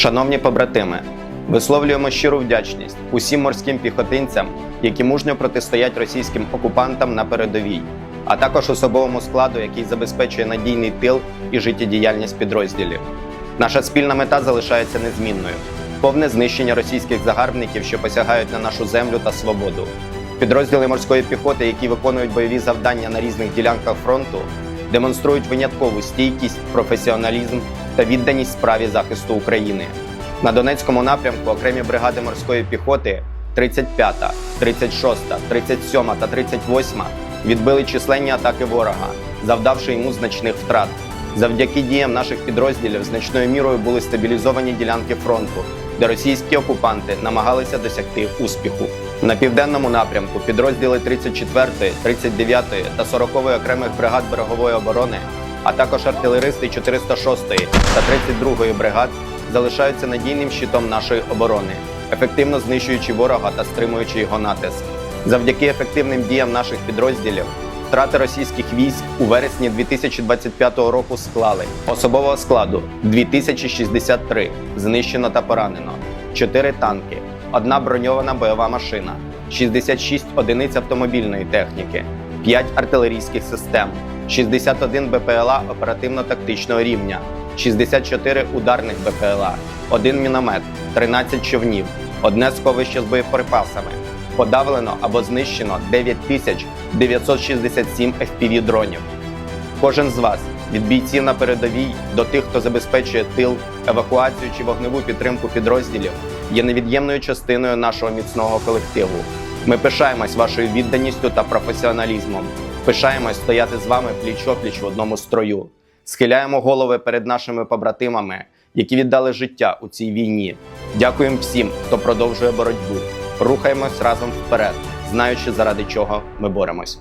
Шановні побратими, висловлюємо щиру вдячність усім морським піхотинцям, які мужньо протистоять російським окупантам на передовій, а також особовому складу, який забезпечує надійний тил і життєдіяльність підрозділів. Наша спільна мета залишається незмінною: повне знищення російських загарбників, що посягають на нашу землю та свободу. Підрозділи морської піхоти, які виконують бойові завдання на різних ділянках фронту, демонструють виняткову стійкість, професіоналізм та відданість справі захисту України. На Донецькому напрямку окремі бригади морської піхоти 35, 36, 37 та 38 відбили численні атаки ворога, завдавши йому значних втрат. Завдяки діям наших підрозділів значною мірою були стабілізовані ділянки фронту, де російські окупанти намагалися досягти успіху. На південному напрямку підрозділи 34, 39 та 40 окремих бригад берегової оборони, а також артилеристи 406 та 32 бригад залишаються надійним щитом нашої оборони, ефективно знищуючи ворога та стримуючи його натиск. Завдяки ефективним діям наших підрозділів втрати російських військ у вересні 2025 року склали особового складу 2063, знищено та поранено, 4 танки, одна броньована бойова машина, 66 одиниць автомобільної техніки, 5 артилерійських систем, 61 БПЛА оперативно-тактичного рівня, 64 ударних БПЛА, 1 міномет, 13 човнів, одне сховище з боєприпасами. Подавлено або знищено 9967 FPV дронів. Кожен з вас від бійців на передовій до тих, хто забезпечує тил, евакуацію чи вогневу підтримку підрозділів, є невід'ємною частиною нашого міцного колективу. Ми пишаємось вашою відданістю та професіоналізмом. Пишаємось стояти з вами пліч-опліч в одному строю. Схиляємо голови перед нашими побратимами, які віддали життя у цій війні. Дякуємо всім, хто продовжує боротьбу. Рухаємось разом вперед, знаючи заради чого ми боремось.